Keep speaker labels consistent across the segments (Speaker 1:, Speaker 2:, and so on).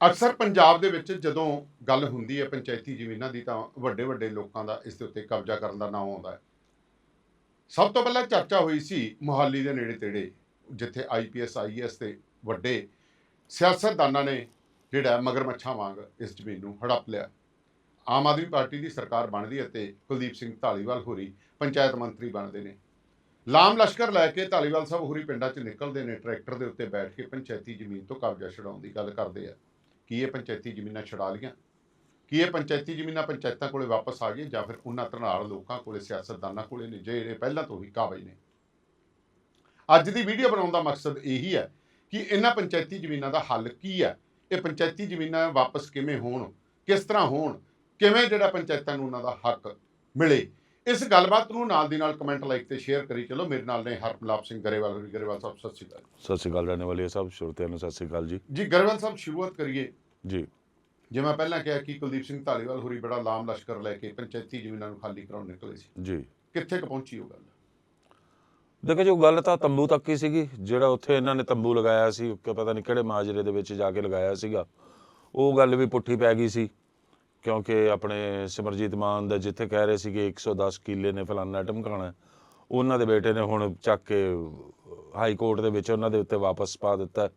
Speaker 1: ਅਕਸਰ ਪੰਜਾਬ ਦੇ ਵਿੱਚ ਜਦੋਂ ਗੱਲ ਹੁੰਦੀ ਹੈ ਪੰਚਾਇਤੀ ਜ਼ਮੀਨਾਂ ਦੀ ਤਾਂ ਵੱਡੇ ਵੱਡੇ ਲੋਕਾਂ ਦਾ ਇਸ ਦੇ ਉੱਤੇ ਕਬਜ਼ਾ ਕਰਨ ਦਾ ਨਾਮ ਆਉਂਦਾ ਹੈ। ਸਭ ਤੋਂ ਪਹਿਲਾਂ ਚਰਚਾ ਹੋਈ ਸੀ ਮੁਹਾਲੀ ਦੇ ਨੇੜੇ ਤੇੜੇ, ਜਿੱਥੇ ਆਈਪੀਐਸ ਆਈਐਸ ਤੇ ਵੱਡੇ ਸਿਆਸਤਦਾਨਾਂ ਨੇ ਜਿਹੜਾ ਮਗਰਮੱਛਾਂ ਵਾਂਗ ਇਸ ਜ਼ਮੀਨ ਨੂੰ ਹੜੱਪ ਲਿਆ। ਆਮ ਆਦਮੀ ਪਾਰਟੀ ਦੀ ਸਰਕਾਰ ਬਣਦੀ ਅਤੇ ਕੁਲਦੀਪ ਸਿੰਘ ਢਾਲੀਵਾਲ ਹੋਰੀ ਪੰਚਾਇਤ ਮੰਤਰੀ ਬਣਦੇ ਨੇ। ਲਾਮ ਲਸ਼ਕਰ ਲੈ ਕੇ ਢਾਲੀਵਾਲ ਸਾਹਿਬ ਹੋਰੀ ਪਿੰਡਾਂ 'ਚ ਨਿਕਲਦੇ ਨੇ, ਟਰੈਕਟਰ ਦੇ ਉੱਤੇ ਬੈਠ ਕੇ ਪੰਚਾਇਤੀ ਜ਼ਮੀਨ ਤੋਂ ਕਬਜ਼ਾ ਛਡਾਉਣ ਦੀ ਗੱਲ ਕਰਦੇ ਆ। ਕੀ ਇਹ ਪੰਚਾਇਤੀ ਜ਼ਮੀਨਾਂ ਛੁਡਾ ਲੀਆਂ ਕੀ ਇਹ ਪੰਚਾਇਤੀ ਜ਼ਮੀਨਾਂ ਪੰਚਾਇਤਾਂ ਕੋਲੇ ਵਾਪਸ ਆ ਗਈਆਂ ਜਾਂ ਫਿਰ ਉਹਨਾਂ ਧਨਾੜ ਲੋਕਾਂ ਕੋਲੇ, ਸਿਆਸਤਦਾਨਾਂ ਕੋਲੇ ਨੇ ਜਿਹੜੇ ਪਹਿਲਾਂ ਤੋਂ ਹੀ ਕਾਬਜ ਨੇ? ਅੱਜ ਦੀ ਵੀਡੀਓ ਬਣਾਉਣ ਦਾ ਮਕਸਦ ਇਹੀ ਹੈ ਕਿ ਇਹਨਾਂ ਪੰਚਾਇਤੀ ਜ਼ਮੀਨਾਂ ਦਾ ਹੱਲ ਕੀ ਹੈ? ਇਹ ਪੰਚਾਇਤੀ ਜ਼ਮੀਨਾਂ ਵਾਪਸ ਕਿਵੇਂ ਹੋਣ? ਕਿਸ ਤਰ੍ਹਾਂ ਹੋਣ? ਕਿਵੇਂ ਜਿਹੜਾ ਪੰਚਾਇਤਾਂ ਨੂੰ ਉਹਨਾਂ ਦਾ ਹੱਕ ਮਿਲੇ? ਇਸ ਗੱਲਬਾਤ ਨੂੰ ਨਾਲ ਦੀ ਨਾਲ ਕਮੈਂਟ ਲਾਈਕ ਤੇ ਸ਼ੇਅਰ ਕਰੀ ਚਲੋ। ਮੇਰੇ ਨਾਲ ਨੇ ਹਰਪਲਾਪ ਸਿੰਘ ਗਰੇਵਾਲ ਹੋਰੀ ਗਰੇਵਾਲ ਸਾਹਿਬ ਸਤਿ ਸ਼੍ਰੀ ਅਕਾਲ
Speaker 2: ਸਤਿ ਸ਼੍ਰੀ ਅਕਾਲ ਰਹਿਣੇ ਵਾਲੇ ਸਭ ਸ਼ਰੋਤਿਆਂ ਨੂੰ ਸਤਿ ਸ਼੍ਰੀ ਅਕਾਲ ਜੀ।
Speaker 1: ਜੀ ਗਰੇਵਾਲ ਸਾਹਿਬ ਸ਼ੁਰੂਆਤ ਕਰੀਏ।
Speaker 2: ਜੀ।
Speaker 1: ਜਿਵੇਂ ਮੈਂ ਪਹਿਲਾਂ ਕਿਹਾ ਕਿ ਕੁਲਦੀਪ ਸਿੰਘ ਢਾਲੀਵਾਲ ਹੋਰੀ ਬੜਾ ਲਾਮ ਲਸ਼ਕਰ ਲੈ ਕੇ ਪੰਚਾਇਤੀ ਜ਼ਮੀਨਾਂ ਨੂੰ ਖਾਲੀ ਕਰਾਉਣ ਨਿਕਲੇ ਸੀ।
Speaker 2: ਜੀ।
Speaker 1: ਕਿੱਥੇ ਕੁ ਪਹੁੰਚੀ ਉਹ ਗੱਲ?
Speaker 2: ਦੇਖੋ ਜੋ ਗੱਲ ਤਾਂ ਤੰਬੂ ਤੱਕ ਹੀ ਸੀਗੀ। ਜਿਹੜਾ ਉੱਥੇ ਇਹਨਾਂ ਨੇ ਤੰਬੂ ਲਗਾਇਆ ਸੀ ਕਿ ਪਤਾ ਨਹੀਂ ਕਿਹੜੇ ਮਾਜਰੇ ਦੇ ਵਿੱਚ ਜਾ ਕੇ ਲਗਾਇਆ ਸੀਗਾ। ਉਹ ਗੱਲ ਵੀ ਪੁੱਠੀ ਪੈ ਗਈ ਸੀ। ਕਿਉਂਕਿ ਆਪਣੇ ਸਿਮਰਜੀਤ ਮਾਨ ਦਾ ਜਿੱਥੇ ਕਹਿ ਰਹੇ ਸੀਗੇ 110 ਕਿੱਲੇ ਨੇ ਫਲਾਨਾ ਟਮਕਾਣਾ ਉਹਨਾਂ ਦੇ ਬੇਟੇ ਨੇ ਹੁਣ ਚੱਕ ਕੇ ਹਾਈ ਕੋਰਟ ਦੇ ਵਿੱਚ ਉਹਨਾਂ ਦੇ ਉੱਤੇ ਵਾਪਸ ਪਾ ਦਿੱਤਾ।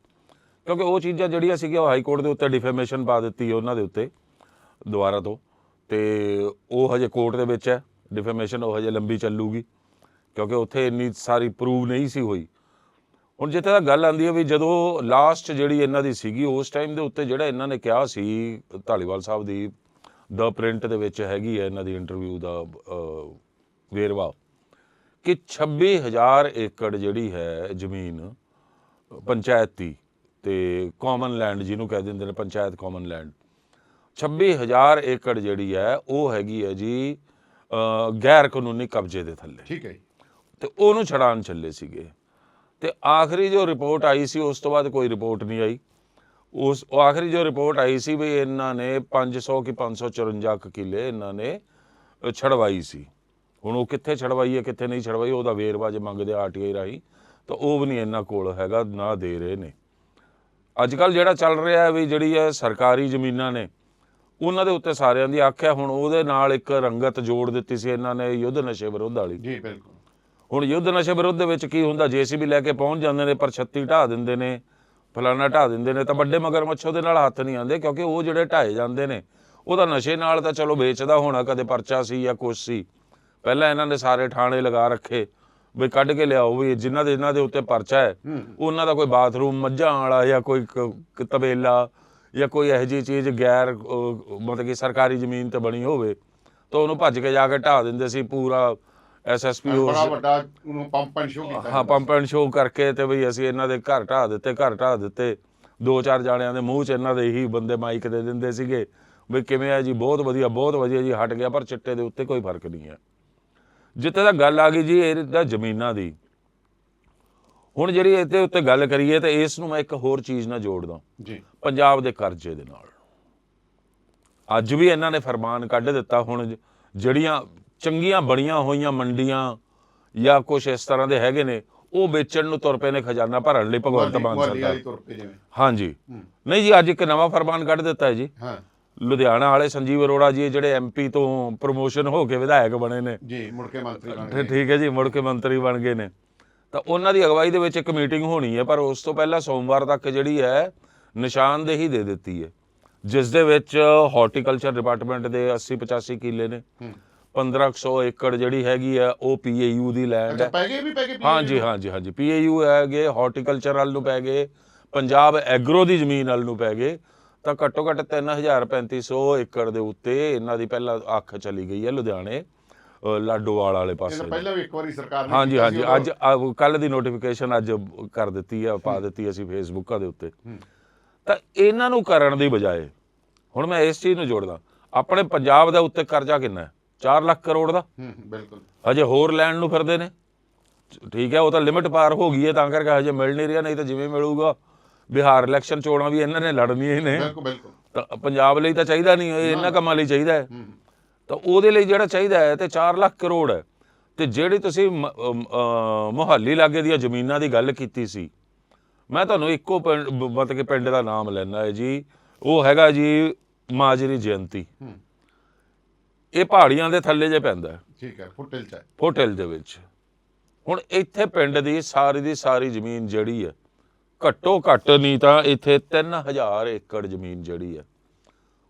Speaker 2: ਕਿਉਂਕਿ ਉਹ ਚੀਜ਼ਾਂ ਜਿਹੜੀਆਂ ਸੀਗੀਆਂ, ਉਹ ਹਾਈ ਕੋਰਟ ਦੇ ਉੱਤੇ ਡਿਫੇਮੇਸ਼ਨ ਪਾ ਦਿੱਤੀ ਉਹਨਾਂ ਦੇ ਉੱਤੇ ਦੁਬਾਰਾ ਤੋਂ। ਤੇ ਉਹ ਹਜੇ ਕੋਰਟ ਦੇ ਵਿੱਚ ਹੈ ਡਿਫੇਮੇਸ਼ਨ ਉਹ ਹਜੇ ਲੰਬੀ ਚੱਲੂਗੀ, ਕਿਉਂਕਿ ਉੱਥੇ ਇੰਨੀ ਸਾਰੀ ਪ੍ਰੂਵ ਨਹੀਂ ਸੀ ਹੋਈ। ਹੁਣ ਜਿੱਥੇ ਤੱਕ ਗੱਲ ਆਂਦੀ ਹੈ ਵੀ ਜਦੋਂ ਲਾਸਟ ਜਿਹੜੀ ਇਹਨਾਂ ਦੀ ਸੀਗੀ, ਉਸ ਟਾਈਮ ਦੇ ਉੱਤੇ ਜਿਹੜਾ ਇਹਨਾਂ ਨੇ ਕਿਹਾ ਸੀ ਢਾਲੀਵਾਲ ਸਾਹਿਬ ਦੀ ਦ ਪ੍ਰਿੰਟ ਦੇ ਵਿੱਚ ਹੈਗੀ ਹੈ ਇਹਨਾਂ ਦੀ ਇੰਟਰਵਿਊ ਦਾ ਵੇਰਵਾ ਕਿ 26000 ਏਕੜ ਜਿਹੜੀ ਹੈ ਜ਼ਮੀਨ ਪੰਚਾਇਤੀ ਤੇ ਕਾਮਨ ਲੈਂਡ ਜਿਹਨੂੰ ਕਹਿ ਦਿੰਦੇ ਨੇ ਪੰਚਾਇਤ ਕਾਮਨ ਲੈਂਡ 26000 ਏਕੜ ਜਿਹੜੀ ਹੈ ਉਹ ਹੈਗੀ ਹੈ ਜੀ ਗੈਰ ਕਾਨੂੰਨੀ ਕਬਜ਼ੇ ਦੇ ਥੱਲੇ।
Speaker 1: ਠੀਕ ਹੈ
Speaker 2: ਤੇ ਉਹਨੂੰ ਛਡਾਣ ਚੱਲੇ ਸੀਗੇ। ਤੇ ਆਖਰੀ ਜੋ ਰਿਪੋਰਟ ਆਈ ਸੀ ਉਸ ਤੋਂ ਬਾਅਦ ਕੋਈ ਰਿਪੋਰਟ ਨਹੀਂ ਆਈ। ਉਸ ਉਹ ਆਖਰੀ ਜੋ ਰਿਪੋਰਟ ਆਈ ਸੀ ਵੀ ਇਹਨਾਂ ਨੇ 500 ਕਿ 554 ਕੁ ਕਿੱਲੇ ਇਹਨਾਂ ਨੇ ਅ, ਛਡਵਾਈ ਸੀ। ਹੁਣ ਉਹ ਕਿੱਥੇ ਛਡਵਾਈ ਹੈ ਕਿੱਥੇ ਨਹੀਂ ਛਡਵਾਈ ਉਹਦਾ ਵੇਰਵਾ ਜੇ ਮੰਗਦੇ ਆਰਟੀਆਈ ਰਾਹੀਂ ਤਾਂ ਉਹ ਵੀ ਨਹੀਂ ਇਹਨਾਂ ਕੋਲ ਹੈਗਾ ਨਾ ਦੇ ਰਹੇ ਨੇ। ਅੱਜ ਕੱਲ ਜਿਹੜਾ ਚੱਲ ਰਿਹਾ ਹੈ ਵੀ ਜਿਹੜੀ ਹੈ ਸਰਕਾਰੀ ਜ਼ਮੀਨਾਂ ਨੇ ਉਹਨਾਂ ਦੇ ਉੱਤੇ ਸਾਰਿਆਂ ਦੀ ਆਖਿਆ ਹੁਣ ਉਹਦੇ ਨਾਲ ਇੱਕ ਰੰਗਤ ਜੋੜ ਦਿੱਤੀ ਸੀ ਇਹਨਾਂ ਨੇ ਯੁੱਧ ਨਸ਼ੇ ਵਿਰੁੱਧ ਵਾਲੀ।
Speaker 1: ਜੀ ਬਿਲਕੁਲ।
Speaker 2: ਹੁਣ ਯੁੱਧ ਨਸ਼ੇ ਵਿਰੁੱਧ ਦੇ ਵਿੱਚ ਕੀ ਹੁੰਦਾ? ਜੀਸੀਬੀ ਲੈ ਕੇ ਪਹੁੰਚ ਜਾਂਦੇ ਨੇ ਪਰ 36 ਢਾ ਦਿੰਦੇ ਨੇ। ਫਲਾਨਾ ਢਾ ਦਿੰਦੇ ਨੇ ਤਾਂ ਵੱਡੇ ਮਗਰਮੱਛ ਦੇ ਨਾਲ ਹੱਥ ਨਹੀਂ ਆਉਂਦੇ ਕਿਉਂਕਿ ਉਹ ਜਿਹੜੇ ਢਾਏ ਜਾਂਦੇ ਨੇ ਉਹਦਾ ਨਸ਼ੇ ਨਾਲ ਤਾਂ ਚਲੋ ਵੇਚਦਾ ਹੋਣਾ ਕਦੇ ਪਰਚਾ ਸੀ ਜਾਂ ਕੁਛ ਸੀ। ਪਹਿਲਾਂ ਇਹਨਾਂ ਨੇ ਸਾਰੇ ਥਾਣੇ ਲਗਾ ਰੱਖੇ ਵੀ ਕੱਢ ਕੇ ਲਿਆਓ ਵੀ ਜਿਨ੍ਹਾਂ ਦੇ ਇਹਨਾਂ ਦੇ ਉੱਤੇ ਪਰਚਾ ਹੈ ਉਹਨਾਂ ਦਾ ਕੋਈ ਬਾਥਰੂਮ ਮੱਝਾਂ ਵਾਲਾ ਜਾਂ ਕੋਈ ਤਬੇਲਾ ਜਾਂ ਕੋਈ ਇਹੋ ਜਿਹੀ ਚੀਜ਼ ਗੈਰ ਮਤਲਬ ਕਿ ਸਰਕਾਰੀ ਜ਼ਮੀਨ ਤੇ ਬਣੀ ਹੋਵੇ ਤਾਂ ਉਹਨੂੰ ਭੱਜ ਕੇ ਜਾ ਕੇ ਢਾ ਦਿੰਦੇ ਸੀ ਪੂਰਾ ਐਸਐਸਪੀ
Speaker 1: ਬੜਾ ਵੱਡਾ ਉਹਨੂੰ ਪੰਪ ਐਂਡ ਸ਼ੋ ਕੀਤਾ
Speaker 2: ਹਾਂ ਪੰਪ ਐਂਡ ਸ਼ੋ ਕਰਕੇ ਤੇ ਬਈ ਅਸੀਂ ਇਹਨਾਂ ਦੇ ਘਰ ਢਾ ਦਿੱਤੇ ਘਰ ਢਾ ਦਿੱਤੇ। ਦੋ ਚਾਰ ਜਾਣਿਆਂ ਦੇ ਮੂੰਹ 'ਚ ਇਹਨਾਂ ਦੇ ਹੀ ਬੰਦੇ ਮਾਈਕ ਦੇ ਦਿੰਦੇ ਸੀਗੇ। ਵੀ ਕਿਵੇਂ ਆ ਜੀ? ਬਹੁਤ ਵਧੀਆ ਬਹੁਤ ਵਧੀਆ ਜੀ ਹਟ ਗਿਆ ਪਰ ਚਿੱਟੇ ਦੇ ਉੱਤੇ ਕੋਈ ਫ਼ਰਕ ਨਹੀਂ ਹੈ। ਜਿੱਥੇ ਤੱਕ ਗੱਲ ਆ ਗਈ ਜੀ ਇਹਦਾ ਜ਼ਮੀਨਾਂ ਦੀ। ਹੁਣ ਜਿਹੜੀ ਇਹਦੇ ਉੱਤੇ ਗੱਲ ਕਰੀਏ ਤੇ ਇਸ ਨੂੰ ਮੈਂ ਇੱਕ ਹੋਰ ਚੀਜ਼ ਨਾਲ ਜੋੜਦਾ।
Speaker 1: ਜੀ।
Speaker 2: ਪੰਜਾਬ ਦੇ ਕਰਜ਼ੇ ਦੇ ਨਾਲ। ਅੱਜ ਵੀ ਇਹਨਾਂ ਨੇ ਫਰਮਾਨ ਕੱਢ ਦਿੱਤਾ ਹੁਣ ਜਿਹੜੀਆਂ ਚੰਗੀਆਂ ਬਣੀਆਂ ਹੋਈਆਂ ਮੰਡੀਆਂ ਜਾਂ ਕੁਝ ਇਸ ਤਰ੍ਹਾਂ ਦੇ ਹੈਗੇ ਨੇ ਉਹ ਵੇਚਣ ਨੂੰ ਤੁਰ ਪਏ ਨੇ ਖਜ਼ਾਨਾ ਭਰਨ ਲਈ ਭਗਵੰਤ ਮਾਨ ਸਰਕਾਰ। ਹਾਂਜੀ। ਨਹੀਂ ਜੀ ਅੱਜ ਇੱਕ ਨਵਾਂ ਫਰਮਾਨ ਕੱਢ ਦਿੱਤਾ ਹੈ ਜੀ।
Speaker 1: ਹਾਂ।
Speaker 2: ਲੁਧਿਆਣਾ ਵਾਲੇ ਸੰਜੀਵ ਅਰੋੜਾ ਜੀ ਜਿਹੜੇ ਐਮਪੀ ਤੋਂ ਪ੍ਰੋਮੋਸ਼ਨ ਹੋ ਕੇ ਵਿਧਾਇਕ ਬਣੇ ਨੇ।
Speaker 1: ਜੀ ਮੁੜ ਕੇ ਮੰਤਰੀ ਬਣ ਗਏ।
Speaker 2: ਠੀਕ ਹੈ ਜੀ ਮੁੜ ਕੇ ਮੰਤਰੀ ਬਣ ਗਏ ਨੇ। ਤਾਂ ਉਹਨਾਂ ਦੀ ਅਗਵਾਈ ਦੇ ਵਿੱਚ ਇੱਕ ਮੀਟਿੰਗ ਹੋਣੀ ਹੈ ਪਰ ਉਸ ਤੋਂ ਪਹਿਲਾਂ ਸੋਮਵਾਰ ਤੱਕ ਜਿਹੜੀ ਹੈ ਨਿਸ਼ਾਨਦੇਹੀ ਦੇ ਦਿੱਤੀ ਹੈ। ਜਿਸ ਦੇ ਵਿੱਚ ਹਾਰਟੀਕਲਚਰ ਡਿਪਾਰਟਮੈਂਟ ਦੇ 80 85 ਕਿੱਲੇ ਨੇ।
Speaker 1: ਹੂੰ।
Speaker 2: 1500 ਏਕੜ ਜਿਹੜੀ ਹੈਗੀ ਹੈ ਉਹ ਪੀਏਯੂ ਦੀ ਲੈਂਡ
Speaker 1: ਅੱਛਾ
Speaker 2: ਹੈ।
Speaker 1: ਪੈ ਗਏ ਵੀ ਪੈ ਗਏ
Speaker 2: ਹਾਂਜੀ ਹਾਂਜੀ ਹਾਂਜੀ। ਪੀਏਯੂ ਹੈਗੇ ਹਾਰਟੀਕਲਚਰ ਵੱਲ ਨੂੰ ਪੈ ਗਏ। ਪੰਜਾਬ ਐਗਰੋ ਦੀ ਜ਼ਮੀਨ ਵੱਲ ਨੂੰ ਪੈ ਗਏ। ਤਾਂ ਘੱਟੋ ਘੱਟ 3350 ਏਕੜ ਦੇ ਉੱਤੇ ਇਹਨਾਂ ਦੀ ਪਹਿਲਾਂ ਅੱਖ ਚਲੀ ਗਈ ਹੈ ਲੁਧਿਆਣੇ ਅ, ਲਾਡੋਵਾਲ ਵਾਲੇ ਪਾਸੇ।
Speaker 1: ਪਹਿਲਾਂ ਵੀ ਇੱਕ ਵਾਰੀ ਸਰਕਾਰ ਨੇ
Speaker 2: ਹਾਂਜੀ
Speaker 1: ਕੀਤਾ
Speaker 2: ਹਾਂਜੀ
Speaker 1: ਉਦੋਂ-
Speaker 2: ਅੱਜ ਕੱਲ ਦੀ ਨੋਟੀਫਿਕੇਸ਼ਨ ਅੱਜ ਕਰ ਦਿੱਤੀ ਆ ਪਾ ਦਿੱਤੀ ਅਸੀਂ ਫੇਸਬੁੱਕਾਂ ਦੇ ਉੱਤੇ।
Speaker 1: ਹੂੰ।
Speaker 2: ਤਾਂ ਇਹਨਾਂ ਨੂੰ ਕਰਨ ਦੀ ਬਜਾਏ ਹੁਣ ਮੈਂ ਇਸ ਚੀਜ਼ ਨੂੰ ਜੋੜਦਾ ਆਪਣੇ ਪੰਜਾਬ ਦਾ ਉੱਤੇ ਕਰਜ਼ਾ ਕਿੰਨਾ ਹੈ? 4 ਲੱਖ ਕਰੋੜ ਦਾ।
Speaker 1: ਹੂੰ ਬਿਲਕੁਲ।
Speaker 2: ਹਜੇ ਹੋਰ ਲੈਣ ਨੂੰ ਫਿਰਦੇ ਨੇ। ਠੀਕ ਹੈ ਉਹ ਤਾਂ ਲਿਮਿਟ ਪਾਰ ਹੋ ਗਈ ਹੈ ਤਾਂ ਕਰਕੇ ਹਜੇ ਮਿਲ ਨਹੀਂ ਰਿਹਾ ਨਹੀਂ ਤਾਂ ਜਿਵੇਂ ਮਿਲੂਗਾ ਬਿਹਾਰ ਇਲੈਕਸ਼ਨ ਚੋਣਾਂ ਵੀ ਇਹਨਾਂ ਨੇ ਲੜਨੀਆਂ ਹੀ ਨੇ।
Speaker 1: ਬਿਲਕੁਲ ਬਿਲਕੁਲ।
Speaker 2: ਤਾਂ ਪੰਜਾਬ ਲਈ ਤਾਂ ਚਾਹੀਦਾ ਨਹੀਂ ਇਹ ਇਹਨਾਂ ਕੰਮਾਂ ਲਈ ਚਾਹੀਦਾ ਹੈ। ਤਾਂ ਉਹਦੇ ਲਈ ਜਿਹੜਾ ਚਾਹੀਦਾ ਹੈ ਤੇ 4 ਲੱਖ ਕਰੋੜ ਹੈ। ਤੇ ਜਿਹੜੀ ਤੁਸੀਂ ਮੁਹਾਲੀ ਲਾਗੇ ਦੀਆਂ ਜ਼ਮੀਨਾਂ ਦੀ ਗੱਲ ਕੀਤੀ ਸੀ ਮੈਂ ਤੁਹਾਨੂੰ ਇੱਕੋ ਪਿੰਡ ਮਤਲਬ ਕਿ ਪਿੰਡ ਦਾ ਨਾਮ ਲੈਣਾ ਹੈ ਜੀ। ਉਹ ਹੈਗਾ ਜੀ ਮਾਜਰੀ ਜਯੰਤੀ।
Speaker 1: ਹੂੰ।
Speaker 2: ਇਹ ਪਹਾੜੀਆਂ ਦੇ ਥੱਲੇ ਜੇ ਪੈਂਦਾ
Speaker 1: ਠੀਕ ਹੈ ਫੁੱਟਿਲ ਚ
Speaker 2: ਫੋਟਲ ਦੇ ਵਿੱਚ। ਹੁਣ ਇੱਥੇ ਪਿੰਡ ਦੀ ਸਾਰੀ ਦੀ ਸਾਰੀ ਜ਼ਮੀਨ ਜਿਹੜੀ ਹੈ ਘੱਟੋ ਘੱਟ ਨਹੀਂ ਤਾਂ ਇੱਥੇ 3000 ਏਕੜ ਜ਼ਮੀਨ ਜਿਹੜੀ ਹੈ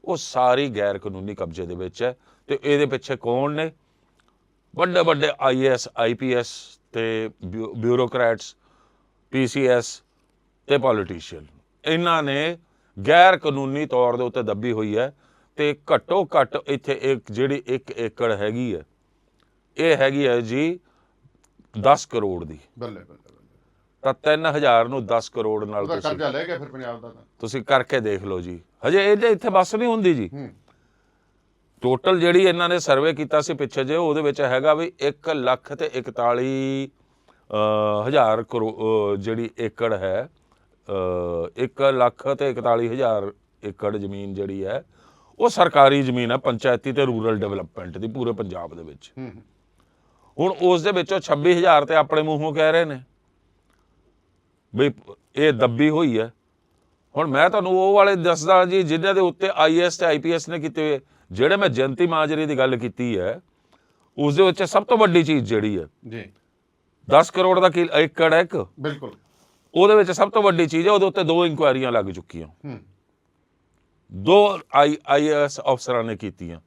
Speaker 2: ਉਹ ਸਾਰੀ ਗੈਰ ਕਾਨੂੰਨੀ ਕਬਜ਼ੇ ਦੇ ਵਿੱਚ ਹੈ ਤੇ ਇਹਦੇ ਪਿੱਛੇ ਕੌਣ ਨੇ? ਵੱਡੇ ਵੱਡੇ ਆਈਐਸ ਆਈਪੀਐਸ ਤੇ ਬਿਊ- ਬਿਊਰੋਕਰੈਟਸ ਪੀਸੀਐਸ ਤੇ ਪੋਲੀਟੀਸ਼ੀਅਨ। ਇਹਨਾਂ ਨੇ ਗੈਰ ਕਾਨੂੰਨੀ ਤੌਰ ਦੇ ਉੱਤੇ ਦੱਬੀ ਹੋਈ ਹੈ ਤੇ ਘੱਟੋ ਘੱਟ ਇੱਥੇ ਇੱਕ ਜਿਹੜੀ 1 ਏਕੜ ਹੈਗੀ ਹੈ ਇਹ ਹੈਗੀ ਹੈ ਜੀ 10 ਕਰੋੜ ਦੀ।
Speaker 1: ਬੱਲੇ ਬੱਲੇ
Speaker 2: ਤਾਂ 3000 ਨੂੰ 10 ਕਰੋੜ ਨਾਲ ਤੁਸੀਂ
Speaker 1: ਕਰਜ਼ਾ ਲੈ ਗਿਆ ਫਿਰ ਪੰਜਾਬ ਦਾ ਤਾਂ।
Speaker 2: ਤੁਸੀਂ ਕਰਕੇ ਦੇਖ ਲਓ ਜੀ। ਹਜੇ ਇਹਦੇ ਇੱਥੇ ਬਸ ਨਹੀਂ ਹੁੰਦੀ ਜੀ। ਟੋਟਲ ਜਿਹੜੀ ਇਹਨਾਂ ਨੇ ਸਰਵੇ ਕੀਤਾ ਸੀ ਪਿੱਛੇ ਜੇ ਉਹਦੇ ਵਿੱਚ ਹੈਗਾ ਵੀ 1 ਲੱਖ ਤੇ 41 ਅ, ਹਜ਼ਾਰ ਕਰੋ ਜਿਹੜੀ ਏਕੜ ਹੈ 1 ਲੱਖ ਤੇ 41 ਹਜ਼ਾਰ ਏਕੜ ਜ਼ਮੀਨ ਜਿਹੜੀ ਹੈ ਉਹ ਸਰਕਾਰੀ ਜ਼ਮੀਨ ਹੈ ਪੰਚਾਇਤੀ ਤੇ ਰੂਰਲ ਡਿਵੈਲਪਮੈਂਟ ਦੀ ਪੂਰੇ ਪੰਜਾਬ ਦੇ ਵਿੱਚ। ਹੁਣ ਉਸ ਦੇ ਵਿੱਚੋਂ 26000 ਤੇ ਆਪਣੇ ਮੂੰਹੋਂ ਕਹਿ ਰਹੇ ਨੇ ਵੀ ਇਹ ਦੱਬੀ ਹੋਈ ਹੈ। ਹੁਣ ਮੈਂ ਤੁਹਾਨੂੰ ਉਹ ਵਾਲੇ ਦੱਸਦਾ ਜੀ ਜਿਨ੍ਹਾਂ ਦੇ ਉੱਤੇ ਆਈਐਸ ਤੇ ਆਈਪੀਐਸ ਨੇ ਕੀਤੇ ਹੋਏ ਜਿਹੜੇ ਮੈਂ ਜਨਤੀ ਮਾਜਰੀ ਦੀ ਗੱਲ ਕੀਤੀ ਹੈ ਉਸ ਦੇ ਵਿੱਚ ਸਭ ਤੋਂ ਵੱਡੀ ਚੀਜ਼ ਜਿਹੜੀ ਹੈ
Speaker 1: ਜੀ।
Speaker 2: 10 ਕਰੋੜ ਦਾ ਕਿਲ ਏਕੜ ਹੈ ਇੱਕ।
Speaker 1: ਬਿਲਕੁਲ।
Speaker 2: ਉਹਦੇ ਵਿੱਚ ਸਭ ਤੋਂ ਵੱਡੀ ਚੀਜ਼ ਹੈ ਉਹਦੇ ਉੱਤੇ ਦੋ ਇਨਕੁਆਇਰੀਆਂ ਲੱਗ ਚੁੱਕੀਆਂ।
Speaker 1: ਹੂੰ।
Speaker 2: ਦੋ ਆਈ ਆਈਐਸ ਅਫਸਰਾਂ ਨੇ ਕੀਤੀਆਂ।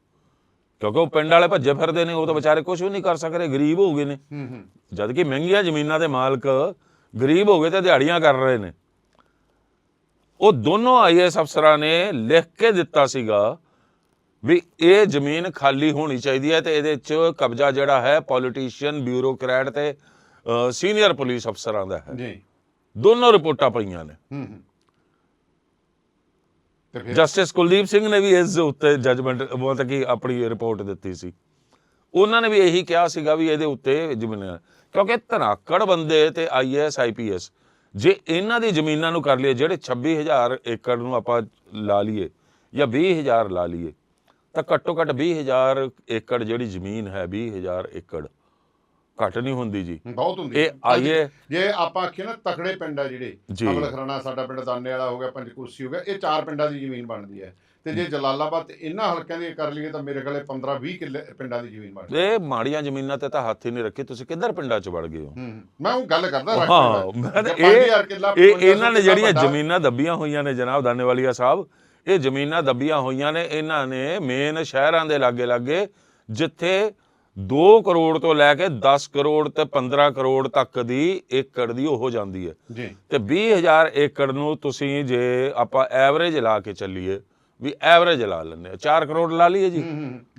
Speaker 2: ਕਿਉਂਕਿ ਉਹ ਪਿੰਡ ਵਾਲੇ ਭੱਜੇ ਫਿਰਦੇ ਨੇ ਉਹ ਤਾਂ ਵਿਚਾਰੇ ਕੁਝ ਵੀ ਨਹੀਂ ਕਰ ਸਕ ਰਹੇ ਗਰੀਬ ਹੋ ਗਏ ਨੇ। ਜਦ ਕਿ ਮਹਿੰਗੀਆਂ ਜ਼ਮੀਨਾਂ ਦੇ ਮਾਲਕ ਗਰੀਬ ਹੋ ਗਏ ਤੇ ਦਿਹਾੜੀਆਂ ਕਰ ਰਹੇ ਨੇ। ਉਹ ਦੋਨੋਂ ਆਈਐਸ ਅਫਸਰਾਂ ਨੇ ਲਿਖ ਕੇ ਦਿੱਤਾ ਸੀਗਾ ਵੀ ਇਹ ਜ਼ਮੀਨ ਖਾਲੀ ਹੋਣੀ ਚਾਹੀਦੀ ਹੈ ਤੇ ਇਹਦੇ 'ਚ ਕਬਜ਼ਾ ਜਿਹੜਾ ਹੈ ਪੋਲੀਟੀਸ਼ੀਅਨ ਬਿਊਰੋਕਰੈਟ ਤੇ ਸੀਨੀਅਰ ਪੁਲਿਸ ਅਫਸਰਾਂ ਦਾ ਹੈ।
Speaker 1: ਜੀ।
Speaker 2: ਦੋਨੋਂ ਰਿਪੋਰਟਾਂ ਪਈਆਂ ਨੇ।
Speaker 1: ਹੂੰ।
Speaker 2: ਜਸਟਿਸ ਕੁਲਦੀਪ ਸਿੰਘ ਨੇ ਵੀ ਇਸ ਉੱਤੇ ਜੱਜਮੈਂਟ ਮਤਲਬ ਕਿ ਆਪਣੀ ਰਿਪੋਰਟ ਦਿੱਤੀ ਸੀ। ਉਹਨਾਂ ਨੇ ਵੀ ਇਹੀ ਕਿਹਾ ਸੀਗਾ ਵੀ ਇਹਦੇ ਉੱਤੇ ਜ਼ਮੀਨਾਂ, ਕਿਉਂਕਿ ਧਨਾਕੜ ਬੰਦੇ ਤੇ ਆਈਐਸ ਆਈਪੀਐਸ ਜੇ ਇਹਨਾਂ ਦੀ ਜ਼ਮੀਨਾਂ ਨੂੰ ਕਰ ਲਈਏ, ਜਿਹੜੇ 26000 ਏਕੜ ਨੂੰ ਆਪਾਂ ਲਾ ਲਈਏ ਜਾਂ 20000 ਲਾ ਲਈਏ, ਤਾਂ ਘੱਟੋ ਘੱਟ 20000 ਏਕੜ ਜਿਹੜੀ ਜ਼ਮੀਨ ਹੈ 20000 ਏਕੜ ਘੱਟ ਨਹੀਂ ਹੁੰਦੀ ਜੀ।
Speaker 1: ਬਹੁਤ ਹੁੰਦੀ
Speaker 2: ਇਹ ਆਈਏ
Speaker 1: ਜੇ ਆਪਾਂ ਆਖੀਏ ਨਾ ਤਕੜੇ ਪਿੰਡ ਆ ਜਿਹੜੇ। ਅਮਲ ਖਰਾਣਾ ਸਾਡਾ ਪਿੰਡ ਦਾਨੇ ਵਾਲਾ ਹੋ ਗਿਆ ਪੰਜਕੂਸੀ ਹੋ ਗਿਆ ਇਹ ਚਾਰ ਪਿੰਡਾਂ ਦੀ ਜ਼ਮੀਨ ਬਣਦੀ ਹੈ। ਤੇ ਜੇ ਜਲਾਲਾਬਾਦ ਇਹਨਾਂ ਹਲਕਿਆਂ ਦੀ ਕਰ ਲਈਏ ਤਾਂ ਮੇਰੇ ਕੋਲੇ 15 20 ਕਿੱਲੇ ਪਿੰਡਾਂ ਦੀ ਜ਼ਮੀਨ ਬਣਦੀ
Speaker 2: ਇਹ ਮਾੜੀਆਂ ਜ਼ਮੀਨਾਂ ਤੇ ਤਾਂ ਹੱਥ ਹੀ ਨਹੀਂ ਰੱਖੇ। ਤੁਸੀਂ ਕਿੱਧਰ ਪਿੰਡਾਂ 'ਚ ਵੜ ਗਏ ਹੋ।
Speaker 1: ਮੈਂ ਉਹ ਗੱਲ ਕਰਦਾ
Speaker 2: ਹਾਂ ਇਹ
Speaker 1: 5000 ਕਿੱਲਾ
Speaker 2: ਇਹ
Speaker 1: 55
Speaker 2: ਇਹਨਾਂ ਨੇ ਜਿਹੜੀਆਂ ਜ਼ਮੀਨਾਂ ਦੱਬੀਆਂ ਹੋਈਆਂ ਨੇ ਜਨਾਬ ਦਾਨੇਵਾਲੀਆ ਸਾਹਿਬ ਇਹ ਜ਼ਮੀਨਾਂ ਦੱਬੀਆਂ ਹੋਈਆਂ ਨੇ। ਇਹਨਾਂ ਨੇ ਮੇਨ ਸ਼ਹਿਰਾਂ ਦੇ ਲਾਗੇ ਲਾਗੇ ਜਿੱਥੇ 2 ਕਰੋੜ ਤੋਂ ਲੈ ਕੇ 10 ਕਰੋੜ ਤੇ 15 ਕਰੋੜ ਤੱਕ ਦੀ ਏਕੜ ਦੀ ਉਹ ਜਾਂਦੀ ਹੈ।
Speaker 1: ਜੀ।
Speaker 2: ਤੇ 20000 ਏਕੜ ਨੂੰ ਤੁਸੀਂ ਜੇ ਆਪਾਂ ਐਵਰੇਜ ਲਾ ਕੇ ਚੱਲੀਏ ਵੀ ਐਵਰੇਜ ਲਾ ਲੈਂਦੇ ਆ 4 ਕਰੋੜ ਲਾ ਲਈਏ ਜੀ।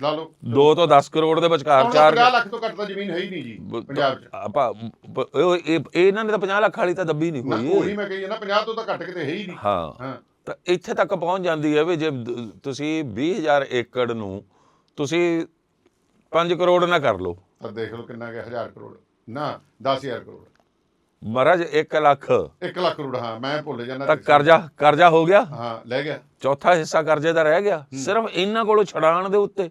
Speaker 1: ਲਾ ਲਓ।
Speaker 2: 2 ਤੋਂ 10 ਕਰੋੜ ਦੇ ਵਿਚਕਾਰ
Speaker 1: ਹੁਣ
Speaker 2: 4
Speaker 1: 50 ਲੱਖ ਤੋਂ ਘੱਟ ਤਾਂ ਜ਼ਮੀਨ ਹੈ ਹੀ ਨਹੀਂ ਜੀ ਪੰਜਾਬ 'ਚ।
Speaker 2: ਆਪਾਂ ਇਹ ਇਹ- ਇਹਨਾਂ ਨੇ ਤਾਂ 50 ਲੱਖ ਵਾਲੀ ਤਾਂ ਦੱਬੀ ਨਹੀਂ ਹੋਈ।
Speaker 1: ਉਹੀ ਮੈਂ ਕਹੀ ਨਾ 50 ਤੋਂ ਤਾਂ ਘੱਟ ਕਿਤੇ ਹੈ ਹੀ ਨਹੀਂ।
Speaker 2: ਹਾਂ। ਤਾਂ ਇੱਥੇ ਤੱਕ ਪਹੁੰਚ ਜਾਂਦੀ ਹੈ ਵੀ ਜੇ ਤੁਸੀਂ 20000 ਏਕੜ ਨੂੰ ਤੁਸੀਂ 5 ਕਰੋੜ ਨਾ ਕਰ ਲਓ।
Speaker 1: ਤਾਂ ਦੇਖ ਲਓ ਕਿੰਨਾ ਗਿਆ 1000 ਕਰੋੜ। ਨਾ 10000 ਕਰੋੜ।
Speaker 2: ਮਹਾਰਾਜ 1 ਲੱਖ।
Speaker 1: 1 ਲੱਖ ਕਰੋੜ ਹਾਂ ਮੈਂ ਭੁੱਲ ਜਾਂਦਾ
Speaker 2: ਤਾਂ ਕਰਜ਼ਾ ਕਰਜ਼ਾ ਹੋ ਗਿਆ?
Speaker 1: ਹਾਂ ਲੈ ਗਿਆ।
Speaker 2: ਚੌਥਾ ਹਿੱਸਾ ਕਰਜ਼ੇ ਦਾ ਰਹਿ ਗਿਆ। ਸਿਰਫ ਇਹਨਾਂ ਕੋਲੋਂ ਛਡਾਣ ਦੇ ਉੱਤੇ।